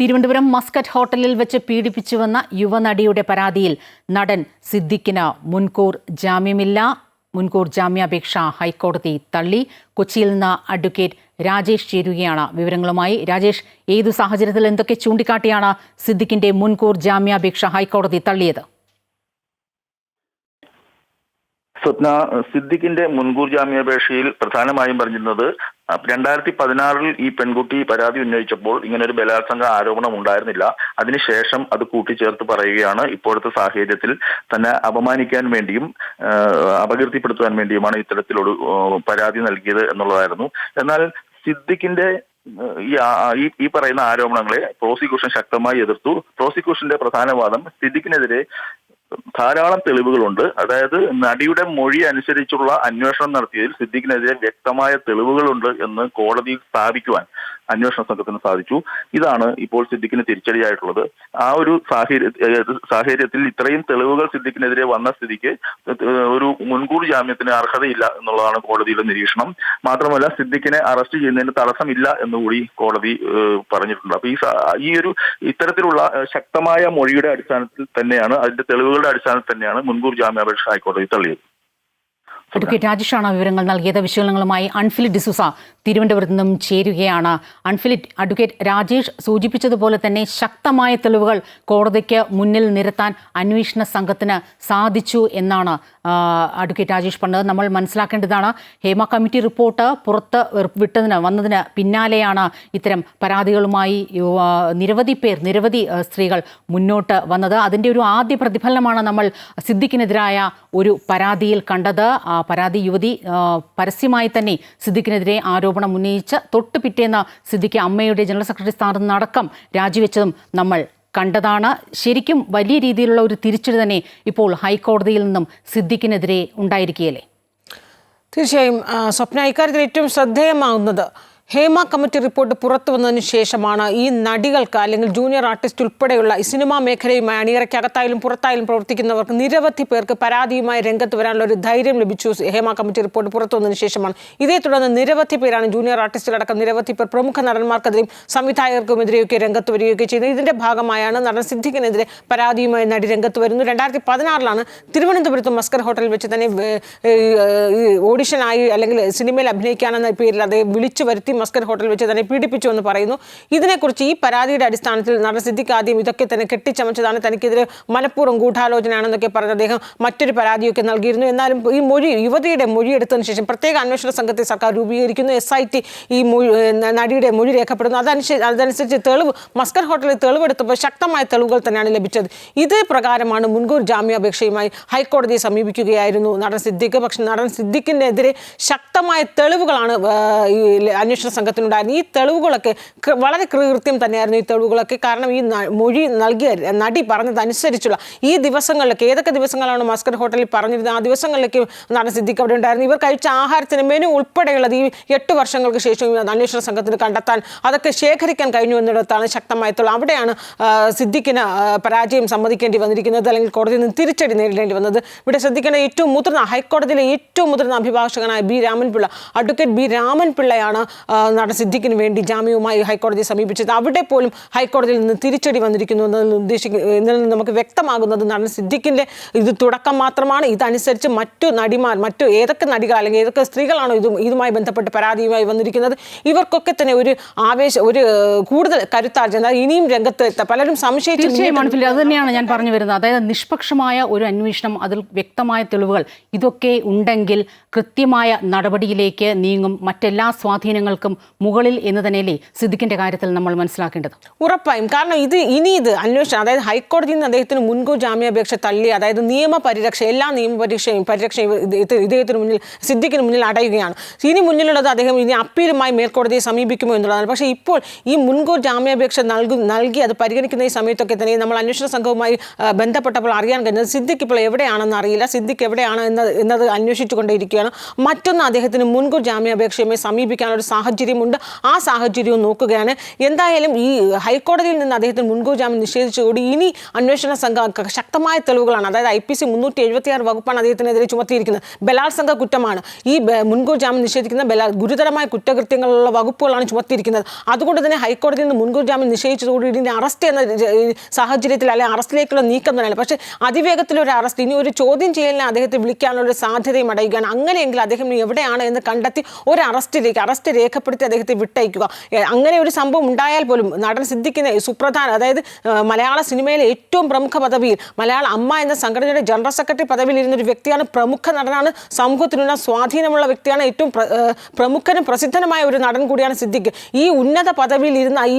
Thiruvananthapuram Muscat ഹോട്ടലിൽ വെച്ച് പീഡിപ്പിച്ചുവെന്ന യുവനടിയുടെ പരാതിയിൽ നടൻ സിദ്ദിഖിന് മുൻകൂർ ജാമ്യമില്ല. മുൻകൂർ ജാമ്യാപേക്ഷ ഹൈക്കോടതി തള്ളി. കൊച്ചിയിൽ നിന്ന് അഡ്വക്കേറ്റ് രാജേഷ് ചേരുകയാണ് വിവരങ്ങളുമായി. രാജേഷ് ഏതു സാഹചര്യത്തിൽ എന്തൊക്കെ ചൂണ്ടിക്കാട്ടിയാണ് സിദ്ദിഖിന്റെ മുൻകൂർ ജാമ്യാപേക്ഷ ഹൈക്കോടതി തള്ളിയത്? സ്വപ്ന സിദ്ദിഖിന്റെ മുൻകൂർ ജാമ്യാപേക്ഷയിൽ പ്രധാനമായും പറഞ്ഞിരുന്നത് രണ്ടായിരത്തി പതിനാറിൽ ഈ പെൺകുട്ടി പരാതി ഉന്നയിച്ചപ്പോൾ ഇങ്ങനെ ഒരു ബലാത്സംഗ ആരോപണം ഉണ്ടായിരുന്നില്ല. അതിനുശേഷം അത് കൂട്ടിച്ചേർത്ത് പറയുകയാണ്. ഇപ്പോഴത്തെ സാഹചര്യത്തിൽ തന്നെ അപമാനിക്കാൻ വേണ്ടിയും അപകീർത്തിപ്പെടുത്തുവാൻ വേണ്ടിയുമാണ് ഇത്തരത്തിലൊരു പരാതി നൽകിയത് എന്നുള്ളതായിരുന്നു. എന്നാൽ സിദ്ദിഖിന്റെ ഈ ഈ പറയുന്ന ആരോപണങ്ങളെ പ്രോസിക്യൂഷൻ ശക്തമായി എതിർത്തു. പ്രോസിക്യൂഷന്റെ പ്രധാന വാദം സിദ്ദിഖിനെതിരെ ധാരാളം തെളിവുകളുണ്ട്. അതായത് നടിയുടെ മൊഴി അനുസരിച്ചുള്ള അന്വേഷണം നടത്തിയതിൽ സിദ്ദിഖിനെതിരെ വ്യക്തമായ തെളിവുകളുണ്ട് എന്ന് കോടതിയിൽ സ്ഥാപിക്കുവാൻ. അന്വേഷണ സംഘത്തിന് സാധിച്ചു. ഇതാണ് ഇപ്പോൾ സിദ്ദിഖിന് തിരിച്ചടിയായിട്ടുള്ളത്. ആ ഒരു സാഹചര്യ സാഹചര്യത്തിൽ ഇത്രയും തെളിവുകൾ സിദ്ദിഖിനെതിരെ വന്ന സ്ഥിതിക്ക് ഒരു മുൻകൂർ ജാമ്യത്തിന് അർഹതയില്ല എന്നുള്ളതാണ് കോടതിയുടെ നിരീക്ഷണം. മാത്രമല്ല സിദ്ദിഖിനെ അറസ്റ്റ് ചെയ്യുന്നതിന് തടസ്സമില്ല എന്നുകൂടി കോടതി പറഞ്ഞിട്ടുണ്ട്. അപ്പൊ ഈ ഈ ഒരു ഇത്തരത്തിലുള്ള ശക്തമായ മൊഴിയുടെ അടിസ്ഥാനത്തിൽ തന്നെയാണ് അതിന്റെ തെളിവുകളുടെ അടിസ്ഥാനത്തിൽ തന്നെയാണ് മുൻകൂർ ജാമ്യാപേക്ഷ ഹൈക്കോടതി തള്ളിയത്. അഡ്വക്കേറ്റ് രാജേഷാണ് വിവരങ്ങൾ നൽകിയത്. വിശകലനങ്ങളുമായി അൺഫിലിറ്റ് ഡിസൂസ തിരുവനന്തപുരത്ത് നിന്നും ചേരുകയാണ്. അൺഫിലിറ്റ് അഡ്വക്കേറ്റ് രാജേഷ് സൂചിപ്പിച്ചതുപോലെ തന്നെ ശക്തമായ തെളിവുകൾ കോടതിക്ക് മുന്നിൽ നിരത്താൻ അന്വേഷണ സംഘത്തിന് സാധിച്ചു എന്നാണ് അഡ്വക്കേറ്റ് രാജേഷ് പറഞ്ഞത്. നമ്മൾ മനസ്സിലാക്കേണ്ടതാണ് ഹേമ കമ്മിറ്റി റിപ്പോർട്ട് പുറത്ത് വിട്ടതിന് വന്നതിന് പിന്നാലെയാണ് ഇത്തരം പരാതികളുമായി നിരവധി പേർ നിരവധി സ്ത്രീകൾ മുന്നോട്ട് വന്നത്. അതിന്റെ ഒരു ആദ്യ പ്രതിഫലനമാണ് നമ്മൾ സിദ്ദിഖിനെതിരായ ഒരു പരാതിയിൽ കണ്ടത്. പരാതി യുവതി പരസ്യമായി തന്നെ സിദ്ദിഖിനെതിരെ ആരോപണം ഉന്നയിച്ച തൊട്ട് പിറ്റേന്ന് സിദ്ദിഖ് അമ്മയുടെ ജനറൽ സെക്രട്ടറി സ്ഥാനത്ത് നിന്നടക്കം രാജിവെച്ചതും നമ്മൾ കണ്ടതാണ്. ശരിക്കും വലിയ രീതിയിലുള്ള ഒരു തിരിച്ചടി തന്നെ ഇപ്പോൾ ഹൈക്കോടതിയിൽ നിന്നും സിദ്ദിഖിനെതിരെ ഉണ്ടായിരിക്കുകയല്ലേ? തീർച്ചയായും സ്വപ്ന ഇക്കാര്യത്തിൽ ഏറ്റവും ശ്രദ്ധേയമാകുന്നത് ഹേമ കമ്മിറ്റി റിപ്പോർട്ട് പുറത്തു വന്നതിന് ശേഷമാണ് ഈ നടികൾക്ക് അല്ലെങ്കിൽ ജൂനിയർ ആർട്ടിസ്റ്റ് ഉൾപ്പെടെയുള്ള ഈ സിനിമാ മേഖലയുമായി അണിയറയ്ക്കകത്തായാലും പുറത്തായാലും പ്രവർത്തിക്കുന്നവർക്ക് നിരവധി പേർക്ക് പരാതിയുമായി രംഗത്ത് വരാനുള്ള ഒരു ധൈര്യം ലഭിച്ചു. ഹേമ കമ്മിറ്റി റിപ്പോർട്ട് പുറത്തു വന്നതിന് ശേഷമാണ്. ഇതേ തുടർന്ന് നിരവധി പേരാണ് ജൂനിയർ ആർട്ടിസ്റ്റിലടക്കം നിരവധി പേർ പ്രമുഖ നടന്മാർക്കെതിരെയും സംവിധായകർക്കുമെതിരെയൊക്കെ രംഗത്ത് വരികയൊക്കെ ചെയ്യുന്നത് ഇതിന്റെ ഭാഗമായാണ് നടൻ സിദ്ദിഖിനെതിരെ പരാതിയുമായി നടി രംഗത്ത് വരുന്നു. രണ്ടായിരത്തി പതിനാറിലാണ് തിരുവനന്തപുരത്ത് മസ്കർ ഹോട്ടലിൽ വെച്ച് തന്നെ ഓഡിഷനായി അല്ലെങ്കിൽ സിനിമയിൽ അഭിനയിക്കാനെന്ന പേരിൽ അദ്ദേഹം വിളിച്ചു വരുത്തി മസ്കർ ഹോട്ടൽ വെച്ച് തന്നെ പീഡിപ്പിച്ചു എന്ന് പറയുന്നു. ഇതിനെക്കുറിച്ച് ഈ പരാതിയുടെ അടിസ്ഥാനത്തിൽ നടൻ സിദ്ദിഖ് ആദ്യം ഇതൊക്കെ തന്നെ കെട്ടിച്ചമച്ചതാണ്. തനിക്കെതിരെ മനഃപൂർവം ഗൂഢാലോചനയാണെന്നൊക്കെ പറഞ്ഞ് അദ്ദേഹം മറ്റൊരു പരാതിയൊക്കെ നൽകിയിരുന്നു. എന്നാലും ഈ മൊഴി യുവതിയുടെ മൊഴി എടുത്തതിന് ശേഷം പ്രത്യേക അന്വേഷണ സംഘത്തെ സർക്കാർ രൂപീകരിക്കുന്നു. എസ് ഐ ടി ഈ മൊഴി നടിയുടെ മൊഴി രേഖപ്പെടുന്നു. അതനുസരിച്ച് അതനുസരിച്ച് തെളിവ് മസ്കർ ഹോട്ടലിൽ തെളിവെടുത്തപ്പോൾ ശക്തമായ തെളിവുകൾ തന്നെയാണ് ലഭിച്ചത്. ഇത് പ്രകാരമാണ് മുൻകൂർ ജാമ്യാപേക്ഷയുമായി ഹൈക്കോടതിയെ സമീപിക്കുകയായിരുന്നു നടൻ സിദ്ദിഖ്. പക്ഷെ നടൻ സിദ്ദിഖിനെതിരെ ശക്തമായ തെളിവുകളാണ് ഈ അന്വേഷണ സംഘത്തിനുണ്ടായിരുന്നത് ഈ തെളിവുകളൊക്കെ വളരെ കൃത്യം തന്നെയായിരുന്നു ഈ തെളിവുകളൊക്കെ. കാരണം ഈ മൊഴി നൽകിയ നടി പറഞ്ഞതനുസരിച്ചുള്ള ഈ ദിവസങ്ങളിലൊക്കെ ഏതൊക്കെ ദിവസങ്ങളാണ് മസ്കർ ഹോട്ടലിൽ പറഞ്ഞിരുന്നത് ആ ദിവസങ്ങളിലേക്ക് നടൻ സിദ്ദിഖ് അവിടെ ഉണ്ടായിരുന്നു. ഇവർ കഴിച്ച ആഹാരത്തിന് മെനു ഉൾപ്പെടെയുള്ളത് ഈ എട്ട് വർഷങ്ങൾക്ക് ശേഷം അന്വേഷണ സംഘത്തിന് കണ്ടെത്താൻ അതൊക്കെ ശേഖരിക്കാൻ കഴിഞ്ഞു എന്നിടത്താണ് ശക്തമായിട്ടുള്ള അവിടെയാണ് സിദ്ദിഖിന് പരാജയം സമ്മതിക്കേണ്ടി വന്നിരിക്കുന്നത് അല്ലെങ്കിൽ കോടതിയിൽ നിന്ന് തിരിച്ചടി നേരിടേണ്ടി വന്നത്. ഇവിടെ ശ്രദ്ധിക്കേണ്ട ഏറ്റവും മുതിർന്ന ഹൈക്കോടതിയിലെ ഏറ്റവും മുതിർന്ന അഭിഭാഷകനായ ബി രാമൻപിള്ള അഡ്വക്കേറ്റ് ബി രാമൻപിള്ളയാണ് നടൻ സിദ്ദിഖിന് വേണ്ടി ജാമ്യവുമായി ഹൈക്കോടതിയെ സമീപിച്ചത്. അവിടെ പോലും ഹൈക്കോടതിയിൽ നിന്ന് തിരിച്ചടി വന്നിരിക്കുന്നു എന്നതിൽ ഉദ്ദേശിക്കുന്നു എന്നതിൽ നിന്ന് നമുക്ക് വ്യക്തമാകുന്നത് നടൻ സിദ്ധിക്കിന്റെ ഇത് തുടക്കം മാത്രമാണ്. ഇതനുസരിച്ച് മറ്റു നടിമാർ മറ്റു ഏതൊക്കെ നടികൾ അല്ലെങ്കിൽ ഏതൊക്കെ സ്ത്രീകളാണോ ഇതും ഇതുമായി ബന്ധപ്പെട്ട് പരാതിയുമായി വന്നിരിക്കുന്നത്. ഇവർക്കൊക്കെ തന്നെ ഒരു ആവേശം ഒരു കൂടുതൽ കരുത്താർജന അതായത് ഇനിയും രംഗത്ത് എത്താം. പലരും സംശയിച്ചു തീർച്ചയായും അത് തന്നെയാണ് ഞാൻ പറഞ്ഞു വരുന്നത്. അതായത് നിഷ്പക്ഷമായ ഒരു അന്വേഷണം അതിൽ വ്യക്തമായ തെളിവുകൾ ഇതൊക്കെ ഉണ്ടെങ്കിൽ കൃത്യമായ നടപടിയിലേക്ക് നീങ്ങും. മറ്റെല്ലാ സ്വാധീനങ്ങൾക്കും മുകളിൽ എന്ന് തന്നെയല്ലേ സിദ്ദിഖിന്റെ കാര്യത്തിൽ നമ്മൾ മനസ്സിലാക്കേണ്ടത്. ഉറപ്പായും. കാരണം ഇത് ഇനി ഇത് അന്വേഷണം അതായത് ഹൈക്കോടതിയിൽ നിന്ന് അദ്ദേഹത്തിന് മുൻകൂർ ജാമ്യാപേക്ഷ തള്ളി അതായത് നിയമ പരിരക്ഷ എല്ലാ നിയമ പരീക്ഷയും പരിരക്ഷയും ഇദ്ദേഹത്തിന് മുന്നിൽ സിദ്ദിഖിന് മുന്നിൽ അടയുകയാണ്. ഇനി മുന്നിലുള്ളത് അദ്ദേഹം ഇനി അപ്പീലുമായി മേൽക്കോടതിയെ സമീപിക്കുമോ എന്നുള്ളതാണ്. പക്ഷേ ഇപ്പോൾ ഈ മുൻകൂർ ജാമ്യാപേക്ഷ നൽകും നൽകി അത് പരിഗണിക്കുന്ന ഈ സമയത്തൊക്കെ തന്നെ നമ്മൾ അന്വേഷണ സംഘവുമായി ബന്ധപ്പെട്ടപ്പോൾ അറിയാൻ കഴിഞ്ഞത് സിദ്ദിഖ് ഇപ്പോൾ എവിടെയാണെന്ന് അറിയില്ല. സിദ്ദിഖ് എവിടെയാണ് എന്നത് എന്നത് അന്വേഷിച്ചുകൊണ്ടേയിരിക്കുകയാണ്. മറ്റൊന്ന് അദ്ദേഹത്തിന് മുൻകൂർ ജാമ്യാപേക്ഷയുമായി സമീപിക്കാനുള്ള ഒരു സാഹചര്യം സാഹചര്യമുണ്ട്. ആ സാഹചര്യവും നോക്കുകയാണ്. എന്തായാലും ഈ ഹൈക്കോടതിയിൽ നിന്ന് അദ്ദേഹത്തിന് മുൻകൂർ ജാമ്യം നിഷേധിച്ചുകൂടി. ഇനി അന്വേഷണ സംഘം ശക്തമായ തെളിവുകളാണ്. അതായത് ഐ പി സി മുന്നൂറ്റി എഴുപത്തി ആറ് വകുപ്പാണ് അദ്ദേഹത്തിനെതിരെ ചുമത്തിയിരിക്കുന്നത്. ബലാത്സംഗ കുറ്റമാണ്. ഈ മുൻകൂർ ജാമ്യം നിഷേധിക്കുന്ന ബലാ ഗുരുതരമായ കുറ്റകൃത്യങ്ങളുള്ള വകുപ്പുകളാണ് ചുമത്തിയിരിക്കുന്നത്. അതുകൊണ്ട് തന്നെ ഹൈക്കോടതിയിൽ നിന്ന് മുൻകൂർ ജാമ്യം നിഷേധിച്ചതോടുകൂടി ഇതിന്റെ അറസ്റ്റ് എന്ന സാഹചര്യത്തിൽ അല്ലെങ്കിൽ അറസ്റ്റിലേക്കുള്ള നീക്കം തന്നെയാണ് പക്ഷേ അതിവേഗത്തിലൊരു അറസ്റ്റ് ഇനി ഒരു ചോദ്യം ചെയ്യലിനെ അദ്ദേഹത്തെ വിളിക്കാനുള്ള സാധ്യതയും അടയുകയാണ്. അങ്ങനെയെങ്കിൽ അദ്ദേഹം എവിടെയാണ് എന്ന് കണ്ടെത്തി ഒരു അറസ്റ്റിലേക്ക് അറസ്റ്റ് രേഖപ്പെടുത്തി അദ്ദേഹത്തെ വിട്ടയക്കുക. അങ്ങനെ ഒരു സംഭവം ഉണ്ടായാൽ പോലും നടൻ സിദ്ധിക്കുന്ന സുപ്രധാന അതായത് മലയാള സിനിമയിലെ ഏറ്റവും പ്രമുഖ പദവിയിൽ മലയാള അമ്മ എന്ന സംഘടനയുടെ ജനറൽ സെക്രട്ടറി പദവിയിൽ ഇരുന്ന ഒരു വ്യക്തിയാണ് പ്രമുഖ നടനാണ് സമൂഹത്തിനുള്ള സ്വാധീനമുള്ള വ്യക്തിയാണ് ഏറ്റവും പ്രമുഖനും പ്രസിദ്ധനുമായ ഒരു നടൻ കൂടിയാണ് സിദ്ദിഖ്. ഈ ഉന്നത പദവിയിൽ ഇരുന്ന ഈ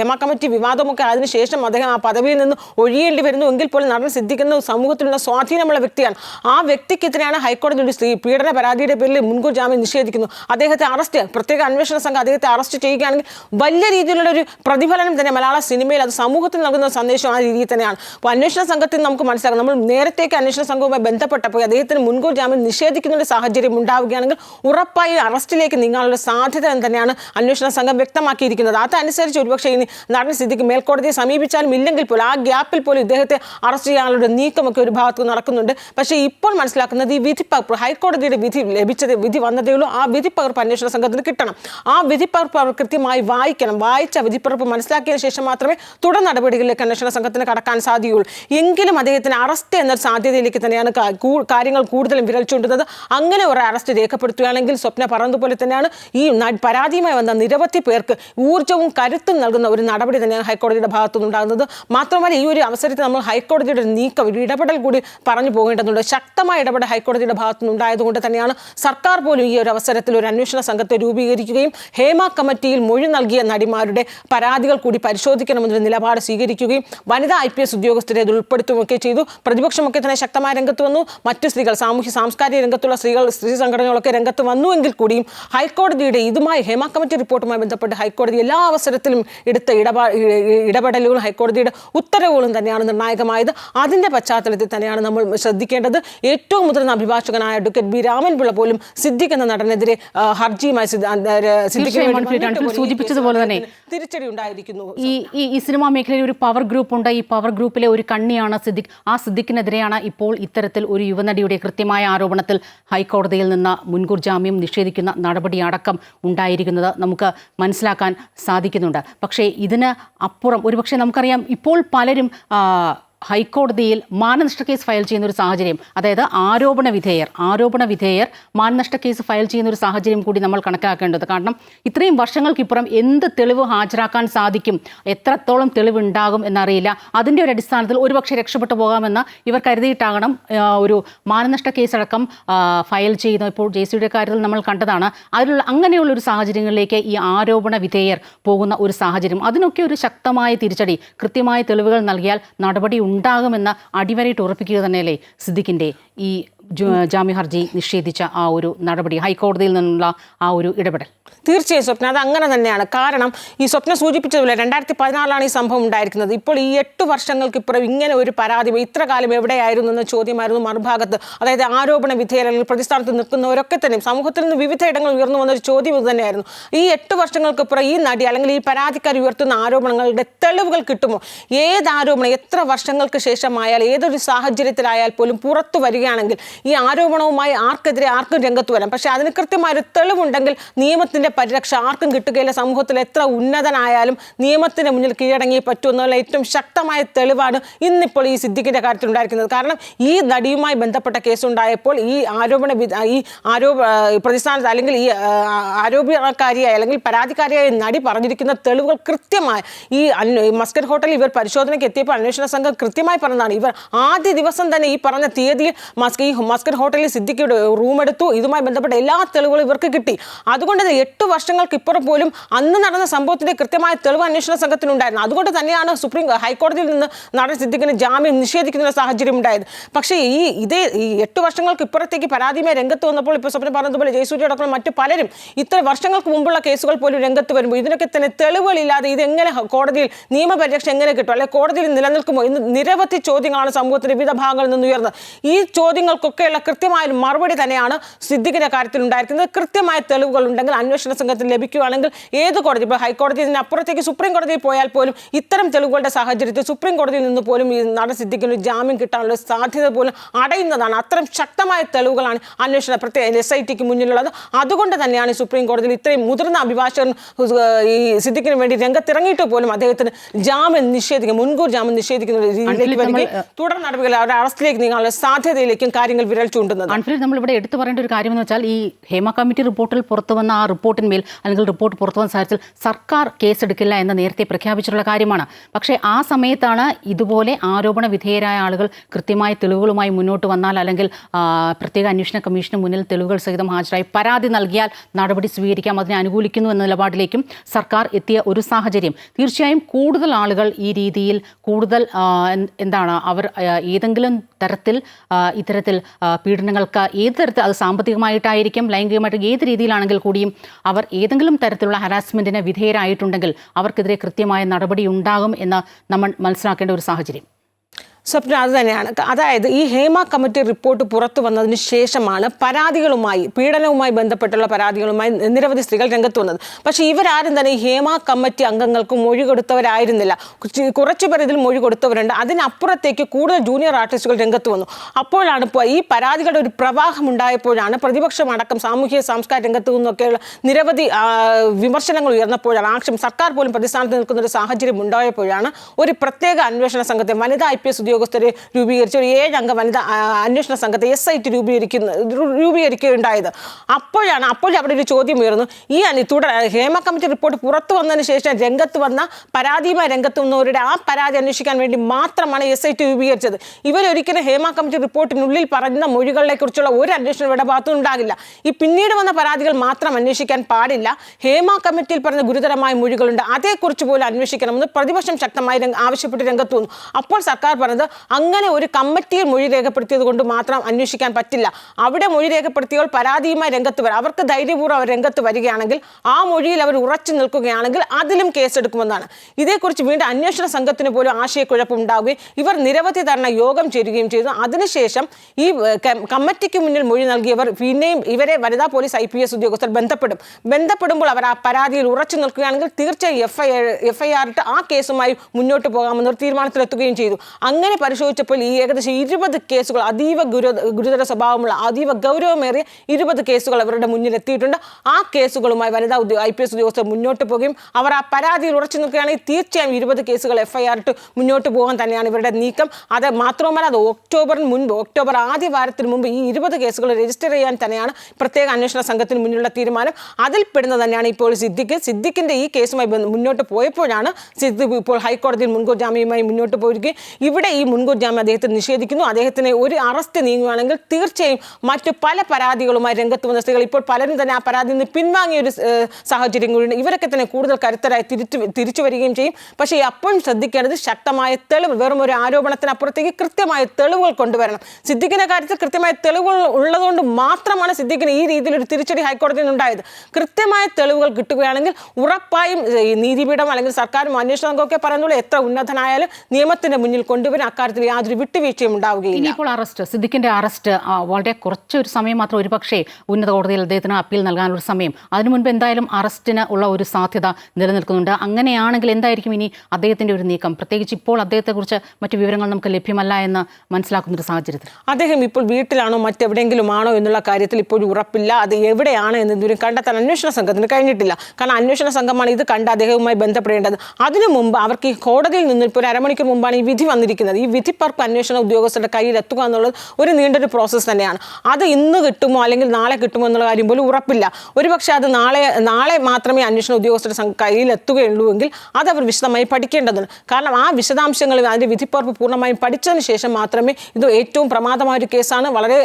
ഹെമ കമ്മിറ്റി വിവാദമൊക്കെ അതിനുശേഷം അദ്ദേഹം ആ പദവിയിൽ നിന്ന് ഒഴിയേണ്ടി വരുന്നു. എങ്കിൽ പോലും നടൻ സിദ്ധിക്കുന്ന സമൂഹത്തിലുള്ള സ്വാധീനമുള്ള വ്യക്തിയാണ്. ആ വ്യക്തിക്കെതിരെയാണ് ഹൈക്കോടതി ഒരു സ്ത്രീ പീഡന പരാതിയുടെ പേരിൽ മുൻകൂർ ജാമ്യം നിഷേധിക്കുന്നു. അദ്ദേഹത്തെ അറസ്റ്റ് പ്രത്യേക അന്വേഷണ സംഘം അദ്ദേഹത്തെ അറസ്റ്റ് ചെയ്യുകയാണെങ്കിൽ വലിയ രീതിയിലുള്ള ഒരു പ്രതിഫലനം തന്നെ മലയാള സിനിമയിൽ അത് സമൂഹത്തിൽ നൽകുന്ന സന്ദേശം ആ രീതിയിൽ തന്നെയാണ്. അപ്പോൾ അന്വേഷണ സംഘത്തിൽ നമുക്ക് മനസ്സിലാക്കാം. നമ്മൾ നേരത്തേക്ക് അന്വേഷണ സംഘവുമായി ബന്ധപ്പെട്ടപ്പോൾ അദ്ദേഹത്തിന് മുൻകൂർ ജാമ്യം നിഷേധിക്കുന്ന ഒരു സാഹചര്യം ഉണ്ടാവുകയാണെങ്കിൽ ഉറപ്പായി അറസ്റ്റിലേക്ക് നീങ്ങാനുള്ള സാധ്യത തന്നെയാണ് അന്വേഷണ സംഘം വ്യക്തമാക്കിയിരിക്കുന്നത്. അതനുസരിച്ച് ഒരുപക്ഷെ ഇനി നടൻ സിദ്ധിക്ക് മേൽക്കോടതിയെ സമീപിച്ചാലും ഇല്ലെങ്കിൽ പോലും ആ ഗ്യാപ്പിൽ പോലും ഇദ്ദേഹത്തെ അറസ്റ്റ് ചെയ്യാനുള്ള നീക്കമൊക്കെ ഒരു ഭാഗത്ത് നടക്കുന്നുണ്ട്. പക്ഷേ ഇപ്പോൾ മനസ്സിലാക്കുന്നത് ഈ വിധി പകർപ്പ് ഹൈക്കോടതിയുടെ വിധി ലഭിച്ചത് വിധി വന്നതേ ഉള്ളൂ. ആ വിധി പകർപ്പ് അന്വേഷണ സംഘത്തിന് കിട്ടണം. ആ വിധിപ്പറപ്പ് അവർ കൃത്യമായി വായിക്കണം. വായിച്ച വിധിപ്പറപ്പ് മനസ്സിലാക്കിയതിനു ശേഷം മാത്രമേ തുടർ നടപടികളിലേക്ക് അന്വേഷണ സംഘത്തിന് കടക്കാൻ സാധിക്കുകയുള്ളൂ എങ്കിലും അദ്ദേഹത്തിന് അറസ്റ്റ് എന്ന സാധ്യതയിലേക്ക് തന്നെയാണ് കാര്യങ്ങൾ കൂടുതലും വിരൽ ചൂണ്ടുന്നത്. അങ്ങനെ ഒരു അറസ്റ്റ് രേഖപ്പെടുത്തുകയാണെങ്കിൽ സ്വപ്ന പറഞ്ഞതുപോലെ തന്നെയാണ് ഈ പരാതിയുമായി വന്ന നിരവധി പേർക്ക് ഊർജവും കരുത്തും നൽകുന്ന ഒരു നടപടി തന്നെയാണ് ഹൈക്കോടതിയുടെ ഭാഗത്തു മാത്രമല്ല ഈ ഒരു അവസരത്തിൽ നമ്മൾ ഹൈക്കോടതിയുടെ നീക്കം ഒരു ഇടപെടൽ കൂടി പറഞ്ഞു പോകേണ്ടതുണ്ട്. ശക്തമായ ഇടപെടൽ ഹൈക്കോടതിയുടെ ഭാഗത്തു തന്നെയാണ് സർക്കാർ പോലും ഈ ഒരു അവസരത്തിൽ ഒരു അന്വേഷണ സംഘത്തെ രൂപീകരിക്കുകയും ഹേമ കമ്മിറ്റിയിൽ മൊഴി നൽകിയ നടിമാരുടെ പരാതികൾ കൂടി പരിശോധിക്കണമെന്നൊരു നിലപാട് സ്വീകരിക്കുകയും വനിതാ ഐ പി എസ് ഉദ്യോഗസ്ഥരെ ഉൾപ്പെടുത്തുകയൊക്കെ ചെയ്തു. പ്രതിപക്ഷമൊക്കെ തന്നെ ശക്തമായ രംഗത്ത് വന്നു. മറ്റു സ്ത്രീകൾ സാമൂഹ്യ സാംസ്കാരിക രംഗത്തുള്ള സ്ത്രീകൾ സ്ത്രീ സംഘടനകളൊക്കെ രംഗത്ത് വന്നു എങ്കിൽ കൂടിയും ഹൈക്കോടതിയുടെ ഇതുമായി ഹേമ കമ്മിറ്റി റിപ്പോർട്ടുമായി ബന്ധപ്പെട്ട് ഹൈക്കോടതി എല്ലാ അവസരത്തിലും എടുത്ത ഇടപാ ഇടപെടലുകളും ഹൈക്കോടതിയുടെ ഉത്തരവുകളും തന്നെയാണ് നിർണായകമായത്. അതിന്റെ പശ്ചാത്തലത്തിൽ തന്നെയാണ് നമ്മൾ ശ്രദ്ധിക്കേണ്ടത്. ഏറ്റവും മുതിർന്ന അഭിഭാഷകനായ അഡ്വക്കേറ്റ് ബി രാമൻപിള്ള പോലും സിദ്ദിഖ് എന്ന നടനെതിരെ ഹർജിയുമായി സൂചിപ്പിച്ചതുപോലെ തന്നെ. തിരിച്ചടി ഉണ്ടായിരിക്കുന്നു. ഈ ഈ സിനിമാ മേഖലയിൽ ഒരു പവർ ഗ്രൂപ്പ് ഉണ്ട്. ഈ പവർ ഗ്രൂപ്പിലെ ഒരു കണ്ണിയാണ് സിദ്ദിഖ്. ആ സിദ്ദിഖിനെതിരെയാണ് ഇപ്പോൾ ഇത്തരത്തിൽ ഒരു യുവനടിയുടെ കൃത്യമായ ആരോപണത്തിൽ ഹൈക്കോടതിയിൽ നിന്ന് മുൻകൂർ ജാമ്യം നിഷേധിക്കുന്ന നടപടി അടക്കം ഉണ്ടായിരിക്കുന്നത് നമുക്ക് മനസ്സിലാക്കാൻ സാധിക്കുന്നുണ്ട്. പക്ഷേ ഇതിന് അപ്പുറം ഒരുപക്ഷെ നമുക്കറിയാം ഇപ്പോൾ പലരും ഹൈക്കോടതിയിൽ മാനനഷ്ട കേസ് ഫയൽ ചെയ്യുന്ന ഒരു സാഹചര്യം അതായത് ആരോപണ വിധേയർ ആരോപണ വിധേയർ മാനനഷ്ട കേസ് ഫയൽ ചെയ്യുന്ന ഒരു സാഹചര്യം കൂടി നമ്മൾ കണക്കാക്കേണ്ടത്. കാരണം ഇത്രയും വർഷങ്ങൾക്കിപ്പുറം എന്ത് തെളിവ് ഹാജരാക്കാൻ സാധിക്കും എത്രത്തോളം തെളിവുണ്ടാകും എന്നറിയില്ല. അതിന്റെ ഒരു അടിസ്ഥാനത്തിൽ ഒരുപക്ഷെ രക്ഷപ്പെട്ടു പോകാമെന്ന് ഇവർ കരുതിയിട്ടാകണം ഒരു മാനനഷ്ട കേസടക്കം ഫയൽ ചെയ്യുന്ന ഇപ്പോൾ ജെ സിയുടെ കാര്യത്തിൽ നമ്മൾ കണ്ടതാണ്. അതിലുള്ള അങ്ങനെയുള്ള ഒരു സാഹചര്യങ്ങളിലേക്ക് ഈ ആരോപണ വിധേയർ പോകുന്ന ഒരു സാഹചര്യം. അതിനൊക്കെ ഒരു ശക്തമായ തിരിച്ചടി കൃത്യമായ തെളിവുകൾ നൽകിയാൽ നടപടി ഉണ്ടാകുമെന്ന് അടിവരയിട്ട് ഉറപ്പിക്കുക തന്നെയല്ലേ സിദ്ദിഖിന്റെ ഈ ജാമ്യ ഹർജി നിഷേധിച്ച ആ ഒരു നടപടി ഹൈക്കോടതിയിൽ നിന്നുള്ള ആ ഒരു ഇടപെടൽ. തീർച്ചയായും സ്വപ്ന അത് അങ്ങനെ തന്നെയാണ്. കാരണം ഈ സ്വപ്ന സൂചിപ്പിച്ചതുപോലെ രണ്ടായിരത്തി പതിനാലാണ് ഈ സംഭവം ഉണ്ടായിരിക്കുന്നത്. ഇപ്പോൾ ഈ എട്ട് വർഷങ്ങൾക്ക് ഇപ്പുറം ഇങ്ങനെ ഒരു പരാതി ഇത്ര കാലം എവിടെയായിരുന്നു എന്ന ചോദ്യമായിരുന്നു മറുഭാഗത്ത്. അതായത് ആരോപണ വിധേയർ അല്ലെങ്കിൽ പ്രതിസ്ഥാനത്ത് നിൽക്കുന്നവരൊക്കെ തന്നെ സമൂഹത്തിൽ നിന്ന് വിവിധ ഇടങ്ങൾ ഉയർന്നു വന്ന ഒരു ചോദ്യം ഇത് തന്നെയായിരുന്നു. ഈ എട്ട് വർഷങ്ങൾക്കിപ്പുറം ഈ നടി അല്ലെങ്കിൽ ഈ പരാതിക്കാർ ഉയർത്തുന്ന ആരോപണങ്ങളുടെ തെളിവുകൾ കിട്ടുമോ? ഏത് ആരോപണം എത്ര വർഷങ്ങൾക്ക് ശേഷമായാൽ ഏതൊരു സാഹചര്യത്തിലായാൽ പോലും പുറത്തു വരികയാണെങ്കിൽ ഈ ആരോപണവുമായി ആർക്കെതിരെ ആർക്കും രംഗത്ത് വരാം. പക്ഷേ അതിന് കൃത്യമായൊരു തെളിവുണ്ടെങ്കിൽ നിയമത്തിന്റെ പരിരക്ഷ ആർക്കും കിട്ടുകയില്ല. സമൂഹത്തിൽ എത്ര ഉന്നതനായാലും നിയമത്തിന് മുന്നിൽ കീഴടങ്ങി പറ്റുമെന്നുള്ള ഏറ്റവും ശക്തമായ തെളിവാണ് ഇന്നിപ്പോൾ ഈ സിദ്ദിഖിന്റെ കാര്യത്തിൽ ഉണ്ടായിരിക്കുന്നത് കാരണം ഈ നടിയുമായി ബന്ധപ്പെട്ട കേസുണ്ടായപ്പോൾ ഈ ആരോപണ ഈ ആരോപ പ്രതിസ്ഥാനത്ത് അല്ലെങ്കിൽ ഈ ആരോപണക്കാരിയായ അല്ലെങ്കിൽ പരാതിക്കാരിയായ നടി പറഞ്ഞിരിക്കുന്ന തെളിവുകൾ കൃത്യമായി ഈ മസ്കറ്റ് ഹോട്ടലിൽ ഇവർ പരിശോധനയ്ക്ക് എത്തിയപ്പോൾ അന്വേഷണ സംഘം കൃത്യമായി പറഞ്ഞതാണ്. ഇവർ ആദ്യ ദിവസം തന്നെ ഈ പറഞ്ഞ തീയതിയിൽ മസ്ക് മസ്കറ്റ് ഹോട്ടലിൽ സിദ്ദിഖിയുടെ റൂം എടുത്തു. ഇതുമായി ബന്ധപ്പെട്ട എല്ലാ തെളിവുകളും ഇവർക്ക് കിട്ടി. അതുകൊണ്ട് എട്ട് വർഷങ്ങൾക്ക് ഇപ്പുറം പോലും അന്ന് നടന്ന സംഭവത്തിന്റെ കൃത്യമായ തെളിവ് അന്വേഷണ സംഘത്തിനുണ്ടായിരുന്നു. അതുകൊണ്ട് തന്നെയാണ് സുപ്രീം ഹൈക്കോടതിയിൽ നിന്ന് നടൻ സിദ്ദിഖിന് ജാമ്യം നിഷേധിക്കുന്ന സാഹചര്യം ഉണ്ടായത്. പക്ഷേ ഈ ഇതേ ഈ എട്ട് വർഷങ്ങൾക്ക് ഇപ്പുറത്തേക്ക് പരാതിയുമായി രംഗത്ത് വന്നപ്പോൾ ഇപ്പോൾ സ്വപ്നം പറഞ്ഞതുപോലെ ജയസൂര്യ അടക്കം മറ്റ് പലരും ഇത്ര വർഷങ്ങൾക്ക് മുമ്പുള്ള കേസുകൾ പോലും രംഗത്ത് വരുമ്പോൾ ഇതിനൊക്കെ തന്നെ തെളിവുകളില്ലാതെ ഇത് എങ്ങനെ കോടതിയിൽ നിയമപരിരക്ഷ എങ്ങനെ കിട്ടും? അല്ലെങ്കിൽ കോടതിയിൽ നിലനിൽക്കുമോ? ഇന്ന് നിരവധി ചോദ്യങ്ങളാണ് സമൂഹത്തിന്റെ വിവിധ ഭാഗങ്ങളിൽ നിന്ന് ഉയർന്നത്. ഈ ചോദ്യങ്ങൾക്കൊക്കെ ഒക്കെയുള്ള കൃത്യമായ ഒരു മറുപടി തന്നെയാണ് സിദ്ദിഖിന്റെ കാര്യത്തിൽ ഉണ്ടായിരിക്കുന്നത്. കൃത്യമായ തെളിവുകൾ ഉണ്ടെങ്കിൽ അന്വേഷണ സംഘത്തിൽ ലഭിക്കുകയാണെങ്കിൽ ഏത് കോടതി? ഇപ്പോൾ ഹൈക്കോടതിയിൽ അപ്പുറത്തേക്ക് സുപ്രീം കോടതിയിൽ പോയാൽ പോലും ഇത്തരം തെളിവുകളുടെ സാഹചര്യത്തിൽ സുപ്രീം കോടതിയിൽ നിന്ന് പോലും ഈ നടൻ സിദ്ദിഖിന് ഒരു ജാമ്യം കിട്ടാനുള്ള സാധ്യത പോലും അടയുന്നതാണ്. അത്തരം ശക്തമായ തെളിവുകളാണ് അന്വേഷണ പ്രത്യേക എസ് ഐ ടിക്ക് മുന്നിലുള്ളത്. അതുകൊണ്ട് തന്നെയാണ് സുപ്രീം കോടതിയിൽ ഇത്രയും മുതിർന്ന അഭിഭാഷകൻ ഈ സിദ്ദിഖിന് വേണ്ടി രംഗത്തിറങ്ങിയിട്ട് പോലും അദ്ദേഹത്തിന് ജാമ്യം നിഷേധിക്കും മുൻകൂർ ജാമ്യം നിഷേധിക്കുന്ന രീതിയിലേക്ക് വരികയും തുടർ നടപടികൾ അവരുടെ അറസ്റ്റിലേക്ക് നീങ്ങാനുള്ള സാധ്യതയിലേക്കും കാര്യങ്ങൾ വിരൽ ചൂണ്ടുന്നത്. അൺഫിൽ നമ്മൾ ഇവിടെ എടുത്തു പറയേണ്ട ഒരു കാര്യം എന്ന് വെച്ചാൽ ഈ ഹേമ കമ്മിറ്റി റിപ്പോർട്ടിൽ പുറത്തു വന്ന ആ റിപ്പോർട്ടിന്മേൽ അല്ലെങ്കിൽ റിപ്പോർട്ട് പുറത്തു വന്ന സാഹചര്യത്തിൽ സർക്കാർ കേസെടുക്കില്ല എന്ന് നേരത്തെ പ്രഖ്യാപിച്ചിട്ടുള്ള കാര്യമാണ്. പക്ഷേ ആ സമയത്താണ് ഇതുപോലെ ആരോപണ വിധേയരായ ആളുകൾ കൃത്യമായ തെളിവുകളുമായി മുന്നോട്ട് വന്നാൽ അല്ലെങ്കിൽ പ്രത്യേക അന്വേഷണ കമ്മീഷന് മുന്നിൽ തെളിവുകൾ സഹിതം ഹാജരായി പരാതി നൽകിയാൽ നടപടി സ്വീകരിക്കാം അതിനെ അനുകൂലിക്കുന്നു എന്ന നിലപാടിലേക്കും സർക്കാർ എത്തിയ ഒരു സാഹചര്യം. തീർച്ചയായും കൂടുതൽ ആളുകൾ ഈ രീതിയിൽ കൂടുതൽ എന്താണ് അവർ ഏതെങ്കിലും തരത്തിൽ ഇത്തരത്തിൽ പീഡനങ്ങൾക്ക് ഏത് തരത്തിൽ അത് സാമ്പത്തികമായിട്ടായിരിക്കും ലൈംഗികമായിട്ട് ഏത് രീതിയിലാണെങ്കിൽ കൂടിയും അവർ ഏതെങ്കിലും തരത്തിലുള്ള ഹരാസ്മെന്റിന് വിധേയരായിട്ടുണ്ടെങ്കിൽ അവർക്കെതിരെ കൃത്യമായ നടപടി ഉണ്ടാകും എന്ന് നമ്മൾ മനസ്സിലാക്കേണ്ട ഒരു സാഹചര്യം. സ്വപ്ന അത് തന്നെയാണ്. അതായത് ഈ ഹേമ കമ്മിറ്റി റിപ്പോർട്ട് പുറത്തു വന്നതിന് ശേഷമാണ് പരാതികളുമായി പീഡനവുമായി ബന്ധപ്പെട്ടുള്ള പരാതികളുമായി നിരവധി സ്ത്രീകൾ രംഗത്ത് വന്നത്. പക്ഷേ ഇവരാരും തന്നെ ഈ ഹേമ കമ്മിറ്റി അംഗങ്ങൾക്ക് മൊഴി കൊടുത്തവരായിരുന്നില്ല. കുറച്ച് പേർ ഇതിൽ മൊഴി കൊടുത്തവരുണ്ട്. അതിനപ്പുറത്തേക്ക് കൂടുതൽ ജൂനിയർ ആർട്ടിസ്റ്റുകൾ രംഗത്ത് വന്നു. അപ്പോഴാണ് ഇപ്പോൾ ഈ പരാതികളുടെ ഒരു പ്രവാഹം ഉണ്ടായപ്പോഴാണ് പ്രതിപക്ഷമടക്കം സാമൂഹിക സാംസ്കാരിക രംഗത്തു നിന്നൊക്കെയുള്ള നിരവധി വിമർശനങ്ങൾ ഉയർന്നപ്പോഴാണ് ആക്ഷം സർക്കാർ പോലും പ്രതിസ്ഥാനത്ത് നിൽക്കുന്ന ഒരു സാഹചര്യം ഉണ്ടായപ്പോഴാണ് ഒരു പ്രത്യേക അന്വേഷണ സംഘത്തെ വനിതാ ഐ പി എസ് ഉദ്യോഗസ്ഥരെ രൂപീകരിച്ച ഒരു ഏഴംഗ വനിതാ അന്വേഷണ സംഘത്തെ എസ് ഐ ടി രൂപീകരിക്കുന്ന രൂപീകരിക്കുകയുണ്ടായത്. അപ്പോഴാണ് അപ്പോൾ അവിടെ ഒരു ചോദ്യം ഉയർന്നു. ഈ അനി- തുടർ ഹേമ കമ്മിറ്റി റിപ്പോർട്ട് പുറത്തു വന്നതിന് ശേഷം രംഗത്ത് വന്ന പരാതിയുമായി രംഗത്ത് വന്നവരുടെ ആ പരാതി അന്വേഷിക്കാൻ വേണ്ടി മാത്രമാണ് എസ് ഐ ടി രൂപീകരിച്ചത്. ഇവരൊരിക്കലും ഹേമ കമ്മിറ്റി റിപ്പോർട്ടിനുള്ളിൽ പറഞ്ഞ മൊഴികളെ കുറിച്ചുള്ള ഒരു അന്വേഷണം ഇവിടെ ഭാഗത്തും ഉണ്ടാകില്ല. ഈ പിന്നീട് വന്ന പരാതികൾ മാത്രം അന്വേഷിക്കാൻ പാടില്ല. ഹേമ കമ്മിറ്റിയിൽ പറഞ്ഞ ഗുരുതരമായ മൊഴികളുണ്ട്. അതേക്കുറിച്ച് പോലും അന്വേഷിക്കണമെന്ന് പ്രതിപക്ഷം ശക്തമായി ആവശ്യപ്പെട്ട് രംഗത്ത് വന്നു. അപ്പോൾ സർക്കാർ പറഞ്ഞത് അങ്ങനെ ഒരു കമ്മിറ്റിയിൽ മൊഴി രേഖപ്പെടുത്തിയത് കൊണ്ട് മാത്രം അന്വേഷിക്കാൻ പറ്റില്ല. അവിടെ മൊഴി രേഖപ്പെടുത്തിയവർ പരാതിയുമായി രംഗത്ത് വരാം. അവർക്ക് ധൈര്യപൂർവം അവർ രംഗത്ത് വരികയാണെങ്കിൽ ആ മൊഴിയിൽ അവർ ഉറച്ചു നിൽക്കുകയാണെങ്കിൽ അതിലും കേസെടുക്കുമെന്നാണ്. ഇതേക്കുറിച്ച് വീണ്ടും അന്വേഷണ സംഘത്തിന് പോലും ആശയക്കുഴപ്പം ഉണ്ടാവുകയും ഇവർ നിരവധി തവണ യോഗം ചേരുകയും ചെയ്തു. അതിനുശേഷം ഈ കമ്മിറ്റിക്ക് മുന്നിൽ മൊഴി നൽകിയവർ പിന്നെയും ഇവരെ വനിതാ പോലീസ് ഐ പി എസ് ഉദ്യോഗസ്ഥർ ബന്ധപ്പെടും. ബന്ധപ്പെടുമ്പോൾ അവർ ആ പരാതിയിൽ ഉറച്ചു നിൽക്കുകയാണെങ്കിൽ തീർച്ചയായും F I F I R ഇട്ട് ആ കേസുമായി മുന്നോട്ട് പോകാമെന്നൊരു തീരുമാനത്തിലെത്തുകയും ചെയ്തു. അങ്ങനെ പരിശോധിച്ചപ്പോൾ ഈ ഏകദേശം ഇരുപത് കേസുകൾ അതീവ ഗുരു ഗുരുതര സ്വഭാവമുള്ള അതീവ ഗൗരവമേറിയ ഇരുപത് കേസുകൾ അവരുടെ മുന്നിൽ എത്തിയിട്ടുണ്ട് ആ കേസുകളുമായി വനിതാ ഉദ്യോഗ ഐ പി എസ് ഉദ്യോഗസ്ഥർ മുന്നോട്ട് പോകുകയും അവർ ആ പരാതിയിൽ ഉറച്ചു നിൽക്കുകയാണെങ്കിൽ തീർച്ചയായും ഇരുപത് കേസുകൾ എഫ് ഐ ആർ ഇട്ട് മുന്നോട്ട് പോകാൻ തന്നെയാണ് ഇവരുടെ നീക്കം. അത് മാത്രവുമല്ല അത് ഒക്ടോബറിന് മുൻപ് ഒക്ടോബർ ആദ്യ വാരത്തിന് മുമ്പ് ഈ ഇരുപത് കേസുകൾ രജിസ്റ്റർ ചെയ്യാൻ തന്നെയാണ് പ്രത്യേക അന്വേഷണ സംഘത്തിന് മുന്നിലുള്ള തീരുമാനം. അതിൽപ്പെടുന്ന തന്നെയാണ് ഇപ്പോൾ സിദ്ദിഖ്. സിദ്ദിഖിന്റെ ഈ കേസുമായി മുന്നോട്ട് പോയപ്പോഴാണ് സിദ്ദിഖ് ഇപ്പോൾ ഹൈക്കോടതിയിൽ മുൻകൂർ ജാമ്യവുമായി മുന്നോട്ട് പോയിരിക്കുകയും. ഇവിടെ ഈ മുൻകൂർ ജാമ്യം അദ്ദേഹത്തിന് നിഷേധിക്കുന്നു. അദ്ദേഹത്തിന് ഒരു അറസ്റ്റ് നീങ്ങുകയാണെങ്കിൽ തീർച്ചയായും മറ്റു പല പരാതികളുമായി രംഗത്ത് വന്ന സ്ത്രീകൾ ഇപ്പോൾ പലരും തന്നെ ആ പരാതിയിൽ നിന്ന് പിൻവാങ്ങിയ ഒരു സാഹചര്യം കൂടിയുണ്ട്. ഇവരൊക്കെ തന്നെ കൂടുതൽ കരുത്തരായി തിരിച്ചു തിരിച്ചു വരികയും ചെയ്യും. പക്ഷേ അപ്പോഴും ശ്രദ്ധിക്കേണ്ടത് ശക്തമായ തെളിവ് വെറും ഒരു ആരോപണത്തിനപ്പുറത്തേക്ക് കൃത്യമായ തെളിവുകൾ കൊണ്ടുവരണം. സിദ്ദിഖിന്റെ കാര്യത്തിൽ കൃത്യമായ തെളിവുകൾ ഉള്ളതുകൊണ്ട് മാത്രമാണ് സിദ്ദിഖിന് ഈ രീതിയിൽ ഒരു തിരിച്ചടി ഹൈക്കോടതിയിൽ നിന്നുണ്ടായത് കൃത്യമായ തെളിവുകൾ കിട്ടുകയാണെങ്കിൽ ഉറപ്പായും നീതിപീഠം അല്ലെങ്കിൽ സർക്കാരും അന്വേഷണ സംഘമൊക്കെ പറയുന്നത് എത്ര ഉന്നതനായാലും നിയമത്തിന്റെ മുന്നിൽ കൊണ്ടുവരും അക്കാര്യത്തിൽ യാതൊരു വിട്ടുവീഴ്ചയും ഉണ്ടാവുകയില്ല. ഇനിയിപ്പോൾ അറസ്റ്റ്. സിദ്ദിഖിന്റെ അറസ്റ്റ് വളരെ കുറച്ചൊരു സമയം മാത്രം ഒരുപക്ഷേ ഉന്നത കോടതിയിൽ അദ്ദേഹത്തിന് അപ്പീൽ നൽകാനുള്ള സമയം. അതിനു മുൻപ് എന്തായാലും അറസ്റ്റിന് ഉള്ള ഒരു സാധ്യത നിലനിൽക്കുന്നുണ്ട്. അങ്ങനെയാണെങ്കിൽ എന്തായിരിക്കും ഇനി അദ്ദേഹത്തിന്റെ ഒരു നീക്കം? പ്രത്യേകിച്ച് ഇപ്പോൾ അദ്ദേഹത്തെക്കുറിച്ച് മറ്റു വിവരങ്ങൾ നമുക്ക് ലഭ്യമല്ല എന്ന് മനസ്സിലാക്കുന്ന ഒരു സാഹചര്യത്തിൽ. അദ്ദേഹം ഇപ്പോൾ വീട്ടിലാണോ മറ്റെവിടെയെങ്കിലും ആണോ എന്നുള്ള കാര്യത്തിൽ ഇപ്പോഴും ഉറപ്പില്ല. അത് എവിടെയാണ് എന്നതിനും കണ്ടെത്താൻ അന്വേഷണ സംഘത്തിന് കഴിഞ്ഞിട്ടില്ല. കാരണം അന്വേഷണ സംഘമാണ് ഇത് കണ്ട് അദ്ദേഹവുമായി ബന്ധപ്പെടേണ്ടത്. അതിനു മുമ്പ് അവർക്ക് ഈ കോടതിയിൽ നിന്ന് ഇപ്പോൾ ഒരു അരമണിക്കൂർ മുമ്പാണ് ഈ വിധി വന്നിരിക്കുന്നത്. ഈ വിധിപ്പർപ്പ് അന്വേഷണ ഉദ്യോഗസ്ഥരുടെ കയ്യിൽ എത്തുക എന്നുള്ളത് ഒരു നീണ്ടൊരു പ്രോസസ്സ് തന്നെയാണ്. അത് ഇന്ന് കിട്ടുമോ അല്ലെങ്കിൽ നാളെ കിട്ടുമോ എന്നുള്ള കാര്യം പോലും ഉറപ്പില്ല. ഒരുപക്ഷെ അത് നാളെ നാളെ മാത്രമേ അന്വേഷണ ഉദ്യോഗസ്ഥരുടെ കയ്യിൽ എത്തുകയുള്ളൂ എങ്കിൽ അത് അവർ വിശദമായി പഠിക്കേണ്ടതുണ്ട്. കാരണം ആ വിശദാംശങ്ങൾ അതിന്റെ വിധിപ്പറപ്പ് പൂർണമായും പഠിച്ചതിന് ശേഷം മാത്രമേ ഇത് ഏറ്റവും പ്രമാദമായ ഒരു കേസാണ്. വളരെ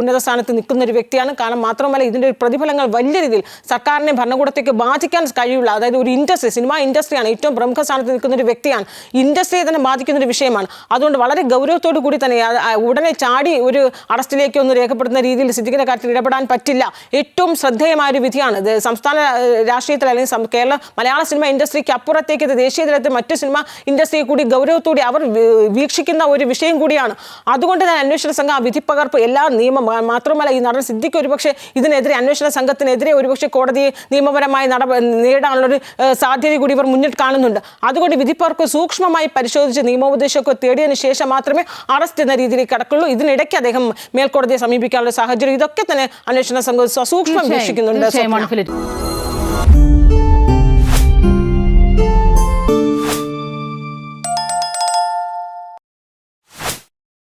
ഉന്നത സ്ഥാനത്ത് നിൽക്കുന്ന ഒരു വ്യക്തിയാണ്. കാരണം മാത്രമല്ല ഇതിന്റെ പ്രതിഫലങ്ങൾ വലിയ രീതിയിൽ സർക്കാരിനെ ഭരണകൂടത്തേക്ക് ബാധിക്കാൻ കഴിയുള്ള. അതായത് ഒരു ഇൻഡസ്ട്രി സിനിമാ ഇൻഡസ്ട്രിയാണ് ഏറ്റവും പ്രമുഖ സ്ഥാനത്ത് നിൽക്കുന്ന ഒരു വ്യക്തിയാണ്. ഇൻഡസ്ട്രിയെ തന്നെ ബാധിക്കുന്ന ഒരു വിഷയമാണ്. അതുകൊണ്ട് വളരെ ഗൗരവത്തോടു കൂടി തന്നെ ഉടനെ ചാടി ഒരു അറസ്റ്റിലേക്ക് ഒന്ന് രേഖപ്പെടുത്തുന്ന രീതിയിൽ സിദ്ധിക്കുന്ന കാര്യത്തിൽ ഇടപെടാൻ പറ്റില്ല. ഏറ്റവും ശ്രദ്ധേയമായ ഒരു വിധിയാണ് ഇത്. സംസ്ഥാന രാഷ്ട്രീയത്തിൽ അല്ലെങ്കിൽ കേരള മലയാള സിനിമ ഇൻഡസ്ട്രിക്ക് അപ്പുറത്തേക്ക് ഇത് ദേശീയ തലത്തിൽ മറ്റു സിനിമ ഇൻഡസ്ട്രിയെ കൂടി ഗൗരവത്തോടെ അവർ വീക്ഷിക്കുന്ന ഒരു വിഷയം കൂടിയാണ്. അതുകൊണ്ട് തന്നെ അന്വേഷണ സംഘം ആ വിധിപ്പകർപ്പ് എല്ലാ നിയമം മാത്രമല്ല ഈ നടൻ സിദ്ദിഖ് ഒരുപക്ഷെ ഇതിനെതിരെ അന്വേഷണ സംഘത്തിനെതിരെ ഒരുപക്ഷെ കോടതിയെ നിയമപരമായി നട നേടാനുള്ളൊരു സാധ്യത കൂടി ഇവർ മുന്നിൽ കാണുന്നുണ്ട്. അതുകൊണ്ട് വിധിപ്പകർപ്പ് സൂക്ഷ്മമായി പരിശോധിച്ച് നിയമോപദേശമൊക്കെ തേടിയതിനു ശേഷം മാത്രമേ അറസ്റ്റ് എന്ന രീതിയിലേക്ക് കടക്കുള്ളൂ. ഇതിനിടയ്ക്ക് അദ്ദേഹം മേൽക്കോടതിയെ സമീപിക്കാനുള്ള സാഹചര്യം. ഇതൊക്കെ തന്നെ അന്വേഷണ സംഘം സസൂക്ഷ്മം വീക്ഷിക്കുന്നുണ്ട്